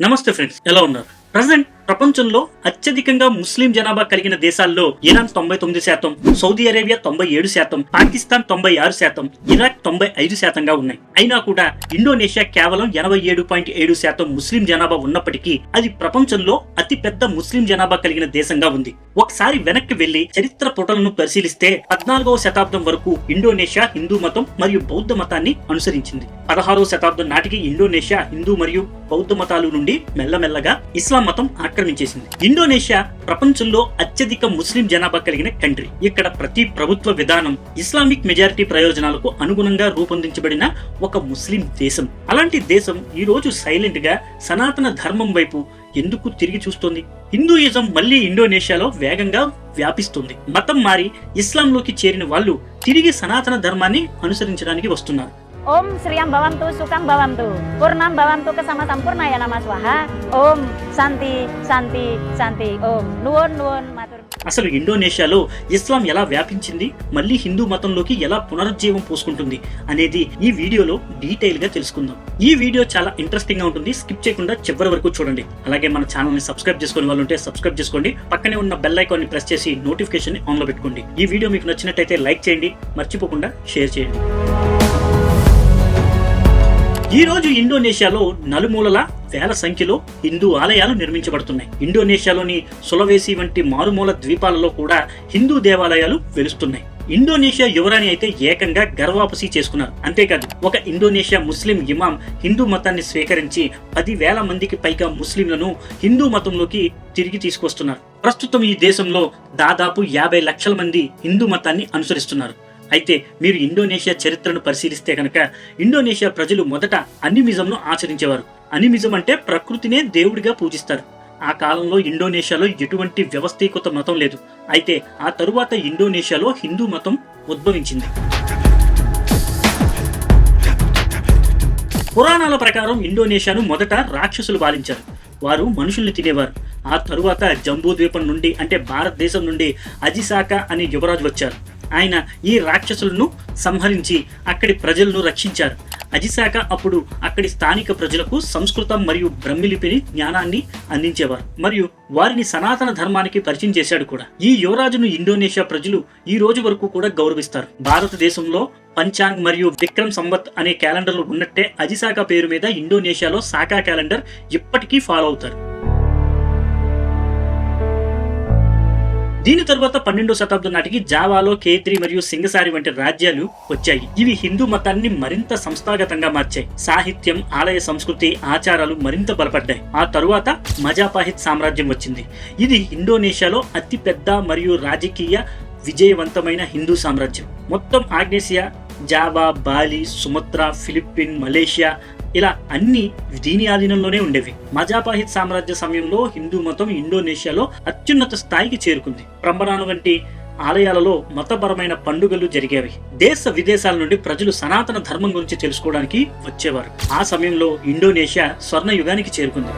నమస్తే ఫ్రెండ్స్ ఎలా ఉన్నారు? ప్రజెంట్ ప్రపంచంలో అత్యధికంగా ముస్లిం జనాభా కలిగిన దేశాల్లో ఇరాన్ తొంభై తొమ్మిది శాతం సౌదీ అరేబియా తొంభై ఏడు శాతం పాకిస్తాన్ తొంభై ఆరు శాతం ఇరాక్ తొంభై ఐదు శాతంగా ఉన్నాయి. అయినా కూడా ఇండోనేషియా కేవలం ఎనభై ఏడు పాయింట్ ఏడు శాతం ముస్లిం జనాభా ఉన్నప్పటికీ అది ప్రపంచంలో అతి పెద్ద ముస్లిం జనాభా కలిగిన దేశంగా ఉంది. ఒకసారి వెనక్కి వెళ్ళి చరిత్ర పుటలను పరిశీలిస్తే పద్నాలుగవ శతాబ్దం వరకు ఇండోనేషియా హిందూ మతం మరియు బౌద్ధ మతాన్ని అనుసరించింది. పదహారవ శతాబ్దం నాటికి ఇండోనేషియా హిందూ మరియు బౌద్ధ మతాలు నుండి మెల్లమెల్లగా ఇస్లాం మతం ఆక్రమించేసింది. ఇండోనేషియా ప్రపంచంలో అత్యధిక ముస్లిం జనాభా కలిగిన కంట్రీ. ఇక్కడ ప్రతి ప్రభుత్వ విధానం ఇస్లామిక్ మెజారిటీ ప్రయోజనాలకు అనుగుణంగా రూపొందించబడిన ఒక ముస్లిం దేశం. అలాంటి దేశం ఈ రోజు సైలెంట్గా సనాతన ధర్మం వైపు ఎందుకు తిరిగి చూస్తోంది? హిందూయిజం మళ్ళీ ఇండోనేషియాలో వేగంగా వ్యాపిస్తుంది. మతం మారి ఇస్లాంలోకి చేరిన వాళ్ళు తిరిగి సనాతన ధర్మాన్ని అనుసరించడానికి వస్తున్నారు. Om Sriam Bhavantu Sukam Bhavantu Purnam Bhavantu Kesama Sampurnaya Nama Swaha Om Santi Santi Santi Om. Nuwun Nuwun Matur అసలు ఇండోనేషియాలో ఇస్లాం ఎలా వ్యాపించింది? మళ్ళీ హిందూ మతంలోకి ఎలా పునరుజ్జీవం పోసుకుంటుంది? అనేది ఈ వీడియోలో డీటెయిల్గా తెలుసుకుందాం. ఈ వీడియో చాలా ఇంట్రెస్టింగ్గా ఉంటుంది. స్కిప్ చేయకుండా చివరి వరకు చూడండి. అలాగే మన ఛానల్ని సబ్స్క్రైబ్ చేసుకునే వాళ్ళు ఉంటే సబ్స్క్రైబ్ చేసుకోండి. పక్కనే ఉన్న బెల్ ఐకాన్ని ప్రెస్ చేసి నోటిఫికేషన్ ఆన్లో పెట్టుకోండి. ఈ వీడియో మీకు నచ్చినట్టయితే లైక్ చేయండి. మర్చిపోకుండా షేర్ చేయండి. ఈ రోజు ఇండోనేషియాలో నలుమూలల వేల సంఖ్యలో హిందూ ఆలయాలు నిర్మించబడుతున్నాయి. ఇండోనేషియాలోని సులవేసి వంటి మారుమూల ద్వీపాలలో కూడా హిందూ దేవాలయాలు వెలుస్తున్నాయి. ఇండోనేషియా యువరాణి అయితే ఏకంగా గర్వాపసి చేసుకున్నారు. అంతేకాదు ఒక ఇండోనేషియా ముస్లిం ఇమాం హిందూ మతాన్ని స్వీకరించి పది వేల మందికి పైగా ముస్లింలను హిందూ మతంలోకి తిరిగి తీసుకొస్తున్నారు. ప్రస్తుతం ఈ దేశంలో దాదాపు యాభై లక్షల మంది హిందూ మతాన్ని అనుసరిస్తున్నారు. అయితే మీరు ఇండోనేషియా చరిత్రను పరిశీలిస్తే కనుక ఇండోనేషియా ప్రజలు మొదట అనిమిజంను ఆచరించేవారు. అనిమిజం అంటే ప్రకృతినే దేవుడిగా పూజిస్తారు. ఆ కాలంలో ఇండోనేషియాలో ఎటువంటి వ్యవస్థీకృత మతం లేదు. అయితే ఆ తరువాత ఇండోనేషియాలో హిందూ మతం ఉద్భవించింది. పురాణాల ప్రకారం ఇండోనేషియాను మొదట రాక్షసులు పాలించారు. వారు మనుషుల్ని తినేవారు. ఆ తరువాత జంబూ ద్వీపం నుండి అంటే భారతదేశం నుండి అజిసాక అనే యువరాజు వచ్చారు. ఆయన ఈ రాక్షసులను సంహరించి అక్కడి ప్రజలను రక్షించారు. అజిశాక అప్పుడు అక్కడి స్థానిక ప్రజలకు సంస్కృతం మరియు బ్రహ్మిలిపిని జ్ఞానాన్ని అందించేవారు. మరియు వారిని సనాతన ధర్మానికి పరిచయం చేశాడు కూడా. ఈ యువరాజును ఇండోనేషియా ప్రజలు ఈ రోజు వరకు కూడా గౌరవిస్తారు. భారతదేశంలో పంచాంగ్ మరియు విక్రమ్ సంవత్ అనే క్యాలెండర్లు ఉన్నట్టే అజిశాక పేరు మీద ఇండోనేషియాలో సాకా క్యాలెండర్ ఇప్పటికీ ఫాలో అవుతారు. దీని తరువాత పన్నెండో శతాబ్దం నాటికి జావాలో కేత్రి మరియు సింగసారి వంటి రాజ్యాలు వచ్చాయి. ఇవి హిందూ మతాన్ని మరింత సంస్థాగతంగా మార్చాయి. సాహిత్యం ఆలయ సంస్కృతి ఆచారాలు మరింత బలపడ్డాయి. ఆ తరువాత మజాపాహిత్ సామ్రాజ్యం వచ్చింది. ఇది ఇండోనేషియాలో అతిపెద్ద మరియు రాజకీయ విజయవంతమైన హిందూ సామ్రాజ్యం. మొత్తం ఆగ్నేసియా Java Bali Sumatra Philippine Malaysia ఇలా అన్ని దీని ఆధీనంలోనే ఉండేవి. మజాపాహిత్ సామ్రాజ్య సమయంలో హిందూ మతం ఇండోనేషియాలో అత్యున్నత స్థాయికి చేరుకుంది. ప్రంబనాను వంటి ఆలయాలలో మతపరమైన పండుగలు జరిగేవి. దేశ విదేశాల నుండి ప్రజలు సనాతన ధర్మం గురించి తెలుసుకోవడానికి వచ్చేవారు. ఆ సమయంలో ఇండోనేషియా స్వర్ణ యుగానికి చేరుకుంది.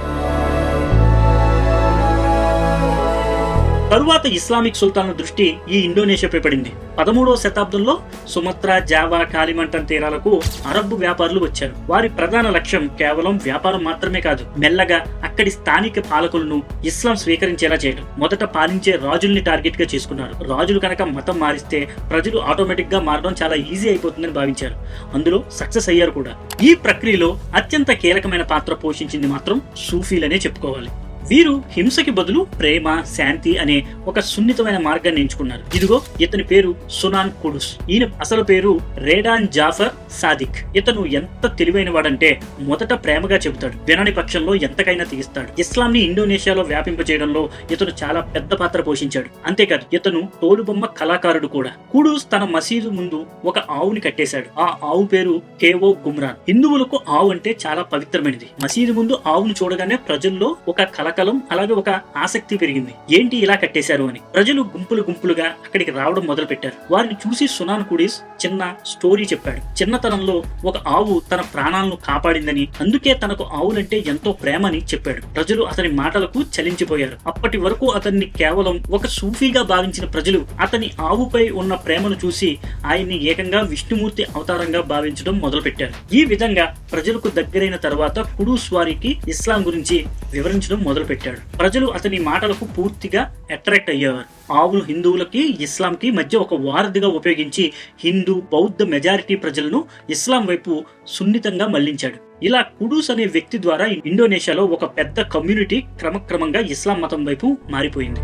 తరువాత ఇస్లామిక్ సుల్తాన్ల దృష్టి ఈ ఇండోనేషియాపై పడింది. పదమూడవ శతాబ్దంలో సుమత్రా జావా కాలిమంటన్ తీరాలకు అరబ్బు వ్యాపారులు వచ్చారు. వారి ప్రధాన లక్ష్యం కేవలం వ్యాపారం మాత్రమే కాదు మెల్లగా అక్కడి స్థానిక పాలకులను ఇస్లాం స్వీకరించేలా చేయడం. మొదట పాలించే రాజుల్ని టార్గెట్గా చేసుకున్నారు. రాజులు కనుక మతం మారిస్తే ప్రజలు ఆటోమేటిక్గా మారడం చాలా ఈజీ అయిపోతుందని భావించారు. అందులో సక్సెస్ అయ్యారు కూడా. ఈ ప్రక్రియలో అత్యంత కీలకమైన పాత్ర పోషించింది మాత్రం సూఫీలనే చెప్పుకోవాలి. వీరు హింసకి బదులు ప్రేమ శాంతి అనే ఒక సున్నితమైన మార్గాన్ని ఎంచుకున్నారు. ఇదిగో ఇతని పేరు సునాన్ కుడుస్. ఈయన అసలు పేరు రేడాన్ జాఫర్ సాదిక్. ఇతను ఎంత తెలివైన వాడంటే మొదట ప్రేమగా చెబుతాడు. వినని పక్షంలో ఎంతకైనా తీస్తాడు ఇస్లాం ని ఇండోనేషియాలో వ్యాపింపజేయడంలో ఇతను చాలా పెద్ద పాత్ర పోషించాడు. అంతేకాదు ఇతను తోలుబొమ్మ కళాకారుడు కూడా. కుడూస్ తన మసీదు ముందు ఒక ఆవుని కట్టేశాడు. ఆ ఆవు పేరు కేవో గుమ్రాన్. హిందువులకు ఆవు అంటే చాలా పవిత్రమైనది. మసీదు ముందు ఆవును చూడగానే ప్రజల్లో ఒక కళ కోలాహలం అలాగే ఒక ఆసక్తి పెరిగింది. ఏంటి ఇలా కట్టేశారు అని. ప్రజలు గుంపులు గుంపులుగా అక్కడికి రావడం మొదలు పెట్టారు వారిని చూసి సునాన్ కుడీస్ చిన్న స్టోరీ చెప్పాడు. చిన్నతనంలో ఒక ఆవు తన ప్రాణాలను కాపాడిందని అందుకే తనకు ఆవులంటే ఎంతో ప్రేమని చెప్పాడు. ప్రజలు అతని మాటలకు చలించిపోయారు. అప్పటి వరకు అతన్ని కేవలం ఒక సూఫీగా భావించిన ప్రజలు అతని ఆవుపై ఉన్న ప్రేమను చూసి ఆయన్ని ఏకంగా విష్ణుమూర్తి అవతారంగా భావించడం మొదలుపెట్టారు. ఈ విధంగా ప్రజలకు దగ్గరైన తర్వాత కుడూస్ వారికి ఇస్లాం గురించి వివరించడం మొదలు మొదలుపెట్టాడు. ప్రజలు అతని మాటలకు పూర్తిగా అట్రాక్ట్ అయ్యేవారు. ఆవులు హిందువులకి ఇస్లాంకి మధ్య ఒక వారధిగా ఉపయోగించి హిందూ బౌద్ధ మెజారిటీ ప్రజలను ఇస్లాం వైపు సున్నితంగా మళ్ళించాడు. ఇలా కుడూస్ అనే వ్యక్తి ద్వారా ఇండోనేషియాలో ఒక పెద్ద కమ్యూనిటీ క్రమక్రమంగా ఇస్లాం మతం వైపు మారిపోయింది.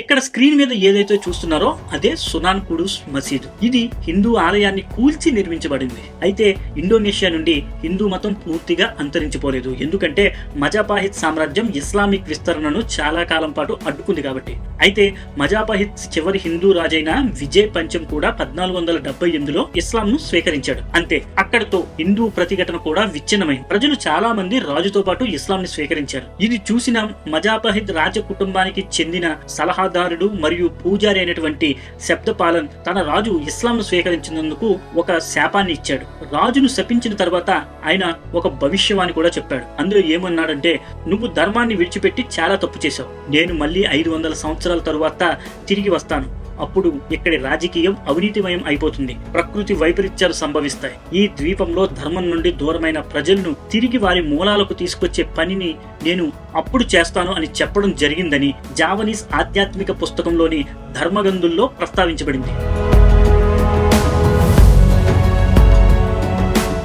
ఇక్కడ స్క్రీన్ మీద ఏదైతే చూస్తున్నారో అదే సునాన్ కుడూస్ మసీదు. ఇది హిందూ ఆలయాన్ని కూల్చి నిర్మించబడింది. అయితే ఇండోనేషియా నుండి హిందూ మతం పూర్తిగా అంతరించిపోలేదు. ఎందుకంటే మజాపాహిత్ సామ్రాజ్యం ఇస్లామిక్ విస్తరణను చాలా కాలం పాటు అడ్డుకుంది కాబట్టి. అయితే మజాపాహిత్ చివరి హిందూ రాజైన విజయ్ పంచం కూడా పద్నాలుగు వందల డెబ్బై ఎనిమిదిలో ఇస్లాం ను స్వీకరించాడు. అంతే అక్కడతో హిందూ ప్రతిఘటన కూడా విచ్ఛిన్నమైంది. ప్రజలు చాలా మంది రాజుతో పాటు ఇస్లాం ని స్వీకరించారు. ఇది చూసిన మజాపాహిద్ రాజ కుటుంబానికి చెందిన సలహా సలహాదారుడు మరియు పూజారి అయినటువంటి శబ్దపాలన్ తన రాజు ఇస్లాంను స్వీకరించినందుకు ఒక శాపాన్ని ఇచ్చాడు. రాజును శపించిన తర్వాత ఆయన ఒక భవిష్యవాణి కూడా చెప్పాడు. అందులో ఏమన్నాడంటే నువ్వు ధర్మాన్ని విడిచిపెట్టి చాలా తప్పు చేశావు. నేను మళ్ళీ ఐదు వందల సంవత్సరాల తరువాత తిరిగి వస్తాను. అప్పుడు ఇక్కడి రాజకీయం అవినీతిమయం అయిపోతుంది. ప్రకృతి వైపరీత్యాలు సంభవిస్తాయి. ఈ ద్వీపంలో ధర్మం నుండి దూరమైన ప్రజలను తిరిగి వారి మూలాలకు తీసుకొచ్చే పనిని నేను అప్పుడు చేస్తాను అని చెప్పడం జరిగిందని జావనీస్ ఆధ్యాత్మిక పుస్తకంలోని ధర్మగంధుల్లో ప్రస్తావించబడింది.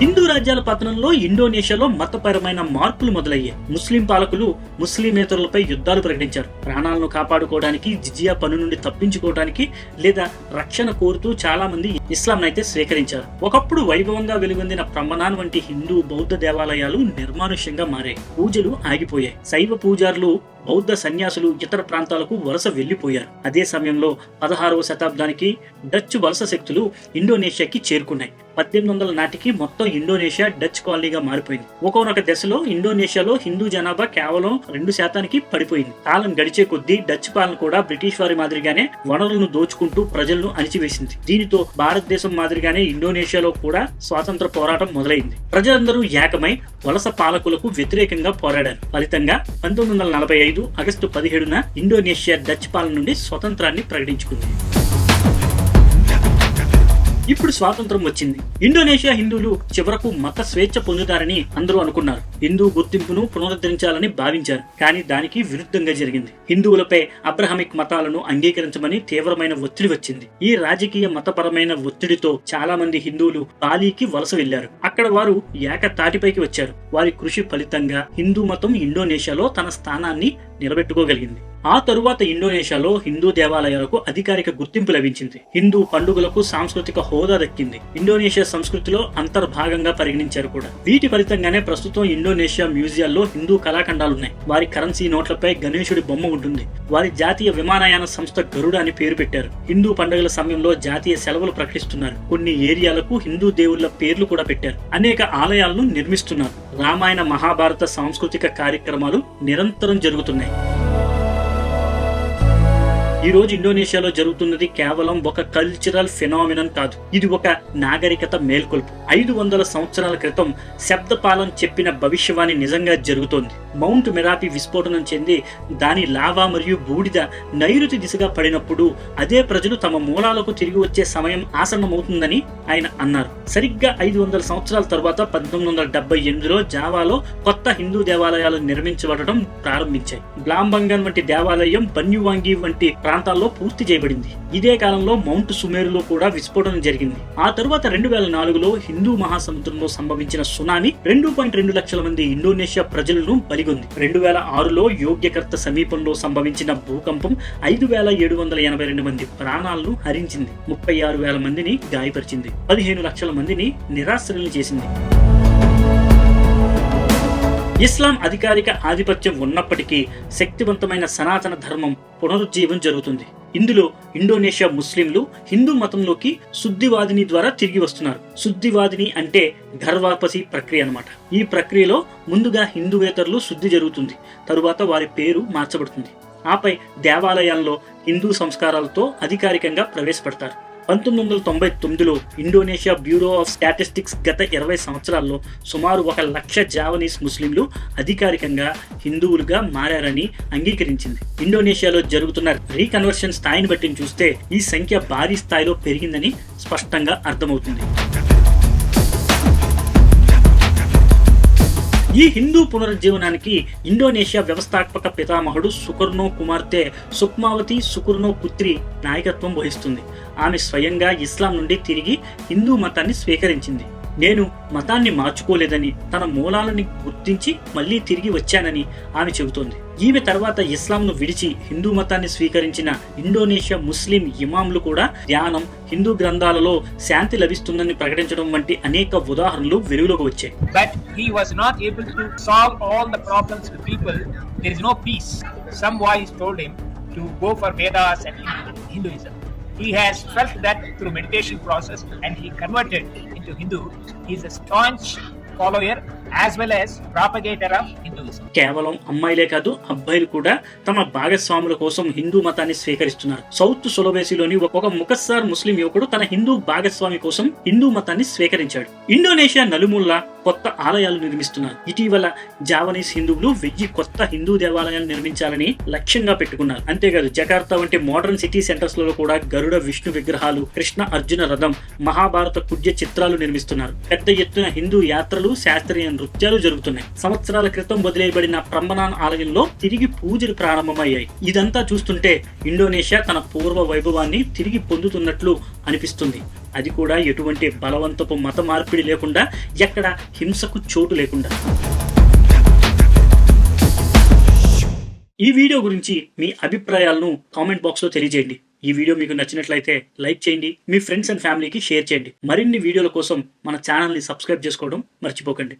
హిందూ రాజ్యాల పతనంలో ఇండోనేషియాలో మతపరమైన మార్పులు మొదలయ్యాయి. ముస్లిం పాలకులు ముస్లిమేతరులపై యుద్ధాలు ప్రకటించారు. ప్రాణాలను కాపాడుకోవడానికి జిజియా పన్ను నుండి తప్పించుకోవడానికి లేదా రక్షణ కోరుతూ చాలా మంది ఇస్లాం అయితే స్వీకరించారు. ఒకప్పుడు వైభవంగా వెలుగొందిన ప్రమణాన్ వంటి హిందూ బౌద్ధ దేవాలయాలు నిర్మానుష్యంగా మారాయి. పూజలు ఆగిపోయాయి. శైవ పూజారులు బౌద్ధ సన్యాసులు ఇతర ప్రాంతాలకు వలస వెళ్ళిపోయారు అదే సమయంలో పదహారవ శతాబ్దానికి డచ్ వలస శక్తులు ఇండోనేషియాకి చేరుకున్నాయి. పద్దెనిమిది వందల నాటికి మొత్తం ఇండోనేషియా డచ్ కాలనీగా మారిపోయింది. ఒకనొక దశలో ఇండోనేషియాలో హిందూ జనాభా కేవలం రెండు శాతానికి పడిపోయింది. కాలం గడిచే కొద్దీ డచ్ పాలన కూడా బ్రిటిష్ వారి మాదిరిగానే వనరులను దోచుకుంటూ ప్రజలను అణిచివేసింది. దీనితో భారతదేశం మాదిరిగానే ఇండోనేషియాలో కూడా స్వాతంత్ర పోరాటం మొదలైంది. ప్రజలందరూ ఏకమై వలస పాలకులకు వ్యతిరేకంగా పోరాడారు. ఫలితంగా పంతొమ్మిది వందల నలభై ఐదు ఆగస్టు పదిహేడున ఇండోనేషియా డచ్ పాలన నుండి స్వతంత్రాన్ని ప్రకటించుకుంది. ఇప్పుడు స్వాతంత్రం వచ్చింది. ఇండోనేషియా హిందువులు చివరకు మత స్వేచ్ఛ పొందుతారని అందరూ అనుకున్నారు. హిందూ గుర్తింపును పునరుద్ధరించాలని భావించారు. కానీ దానికి విరుద్ధంగా జరిగింది. హిందువులపై అబ్రహమిక్ మతాలను అంగీకరించమని తీవ్రమైన ఒత్తిడి వచ్చింది. ఈ రాజకీయ మతపరమైన ఒత్తిడితో చాలా మంది హిందువులు బాలీకి వలస వెళ్ళారు అక్కడ వారు ఏక తాటిపైకి వచ్చారు. వారి కృషి ఫలితంగా హిందూ మతం ఇండోనేషియాలో తన స్థానాన్ని నిలబెట్టుకోగలిగింది. ఆ తరువాత ఇండోనేషియాలో హిందూ దేవాలయాలకు అధికారిక గుర్తింపు లభించింది. హిందూ పండుగలకు సాంస్కృతిక హోదా దక్కింది. ఇండోనేషియా సంస్కృతిలో అంతర్భాగంగా పరిగణించారు కూడా. వీటి ఫలితంగానే ప్రస్తుతం ఇండోనేషియా మ్యూజియాల్లో హిందూ కళాఖండాలు ఉన్నాయి వారి కరెన్సీ నోట్లపై గణేశుడి బొమ్మ ఉంటుంది. వారి జాతీయ విమానయాన సంస్థ గరుడ అని పేరు పెట్టారు. హిందూ పండుగల సమయంలో జాతీయ సెలవులు ప్రకటిస్తున్నారు. కొన్ని ఏరియాలకు హిందూ దేవుళ్ళ పేర్లు కూడా పెట్టారు. అనేక ఆలయాలను నిర్మిస్తున్నారు. రామాయణ మహాభారత సాంస్కృతిక కార్యక్రమాలు నిరంతరం జరుగుతున్నాయి. ఈ రోజు ఇండోనేషియాలో జరుగుతున్నది కేవలం ఒక కల్చరల్ ఫినామినన్ కాదు. ఇది ఒక నాగరికత మేల్కొల్పు. ఐదు వందల సంవత్సరాల క్రితం శబ్దపాలం చెప్పిన భవిష్యవాణి నిజంగా జరుగుతోంది. మౌంట్ మెరాపి విస్ఫోటనం చెంది దాని లావా మరియు బూడిద నైరుతి దిశగా పడినప్పుడు అదే ప్రజలు తమ మూలాలకు తిరిగి వచ్చే సమయం ఆసన్నమవుతుందని ఆయన అన్నారు. సరిగ్గా ఐదు వందల సంవత్సరాల తర్వాత పద్దెనిమిది వందల డెబ్బై ఎనిమిదిలో జావాలో కొత్త హిందూ దేవాలయాలు నిర్మించబడటం ప్రారంభించాయి. బ్లాంబంగన్ వంటి దేవాలయం బన్యువాంగి వంటి ప్రాంతాల్లో పూర్తి చేయబడింది. ఇదే కాలంలో మౌంట్ సుమేరులో కూడా విస్ఫోటనం జరిగింది. ఆ తరువాత రెండు వేల నాలుగులో హిందూ మహాసముద్రంలో సంభవించిన సునామీ రెండు పాయింట్ రెండు లక్షల మంది ఇండోనేషియా ప్రజలను బలిగొంది రెండు వేల ఆరులో యోగ్యకర్త సమీపంలో సంభవించిన భూకంపం ఐదు వేల ఏడు వందల ఎనభై రెండు మంది ప్రాణాలను హరించింది. ముప్పై ఆరు వేల మందిని గాయపరిచింది. పదిహేను లక్షల మందిని నిరాశ్రయులు చేసింది. ఇస్లాం అధికారిక ఆధిపత్యం ఉన్నప్పటికీ శక్తివంతమైన సనాతన ధర్మం పునరుజ్జీవం జరుగుతుంది. ఇందులో ఇండోనేషియా ముస్లింలు హిందూ మతంలోకి శుద్ధివాదిని ద్వారా తిరిగి వస్తున్నారు. శుద్ధివాదిని అంటే ఘర్వాపసి ప్రక్రియ అన్నమాట. ఈ ప్రక్రియలో ముందుగా హిందూవేతరులు శుద్ధి జరుగుతుంది. తరువాత వారి పేరు మార్చబడుతుంది. ఆపై దేవాలయాల్లో హిందూ సంస్కారాలతో అధికారికంగా ప్రవేశపెడతారు. పంతొమ్మిది వందల తొంభై తొమ్మిదిలో ఇండోనేషియా బ్యూరో ఆఫ్ స్టాటిస్టిక్స్ గత ఇరవై సంవత్సరాల్లో సుమారు ఒక లక్ష జావనీస్ ముస్లింలు అధికారికంగా హిందువులుగా మారారని అంగీకరించింది. ఇండోనేషియాలో జరుగుతున్న రీకన్వర్షన్ స్థాయిని బట్టి చూస్తే ఈ సంఖ్య భారీ స్థాయిలో పెరిగిందని స్పష్టంగా అర్థమవుతుంది. ఈ హిందూ పునరుజ్జీవనానికి ఇండోనేషియా వ్యవస్థాపక పితామహుడు సుకర్ణో కుమార్తె సుక్మావతి సుకర్ణో పుత్రి నాయకత్వం వహిస్తుంది. ఆమె స్వయంగా ఇస్లాం నుండి తిరిగి హిందూ మతాన్ని స్వీకరించింది. నేను మతాన్ని మార్చుకోలేదని తన మూలాలని గుర్తించి మళ్ళీ తిరిగి వచ్చానని ఆమె చెబుతోంది ఈమె తర్వాత ఇస్లాంను విడిచి హిందూ మతాన్ని స్వీకరించిన ఇండోనేషియా ముస్లిం ఇమాంలు కూడా ధ్యానం హిందూ గ్రంథాలలో శాంతి లభిస్తుందని ప్రకటించడం వంటి అనేక ఉదాహరణలు వెలుగులోకి వచ్చాయి but he was not able to solve all the problems with people. There is no peace. Some voice. He has felt that through meditation process and he converted into Hindu. He is a staunch follower as well as propagator of Hinduism. కేవలం అమ్మాయిలే కాదు అబ్బాయిలు కూడా తమ భాగస్వాముల కోసం హిందూ మతాన్ని స్వీకరిస్తున్నారు. South సులవేసిలోని ఒక ముఖస్సార్ ముస్లిం యువకుడు తన హిందూ భాగస్వామి కోసం హిందూ మతాన్ని స్వీకరించాడు. ఇండోనేషియా నలుమూల కొత్త ఆలయాలు నిర్మిస్తున్నారు. ఇటీవల జావనీస్ హిందువులు వెయ్యి కొత్త హిందూ దేవాలయాలు నిర్మించాలని లక్ష్యంగా పెట్టుకున్నారు. అంతేకాదు జకార్తా వంటి మోడర్న్ సిటీ సెంటర్స్లో కూడా గరుడ విష్ణు విగ్రహాలు కృష్ణ అర్జున రథం మహాభారత కుడ్య చిత్రాలు నిర్మిస్తున్నారు. పెద్ద ఎత్తున హిందూ యాత్రలు శాస్త్రీయ నృత్యాలు జరుగుతున్నాయి. సంవత్సరాల క్రితం వదిలేయబడిన ప్రంబనాన్ ఆలయంలో తిరిగి పూజలు ప్రారంభమయ్యాయి. ఇదంతా చూస్తుంటే ఇండోనేషియా తన పూర్వ వైభవాన్ని తిరిగి పొందుతున్నట్లు అనిపిస్తుంది. అది కూడా ఎటువంటి బలవంతపు మత మార్పిడి లేకుండా ఎక్కడ హింసకు చోటు లేకుండా. ఈ వీడియో గురించి మీ అభిప్రాయాలను కామెంట్ బాక్స్లో తెలియజేయండి. ఈ వీడియో మీకు నచ్చినట్లయితే లైక్ చేయండి మీ ఫ్రెండ్స్ అండ్ ఫ్యామిలీకి షేర్ చేయండి. మరిన్ని వీడియోల కోసం మన ఛానల్ని సబ్స్క్రైబ్ చేసుకోవడం మర్చిపోకండి.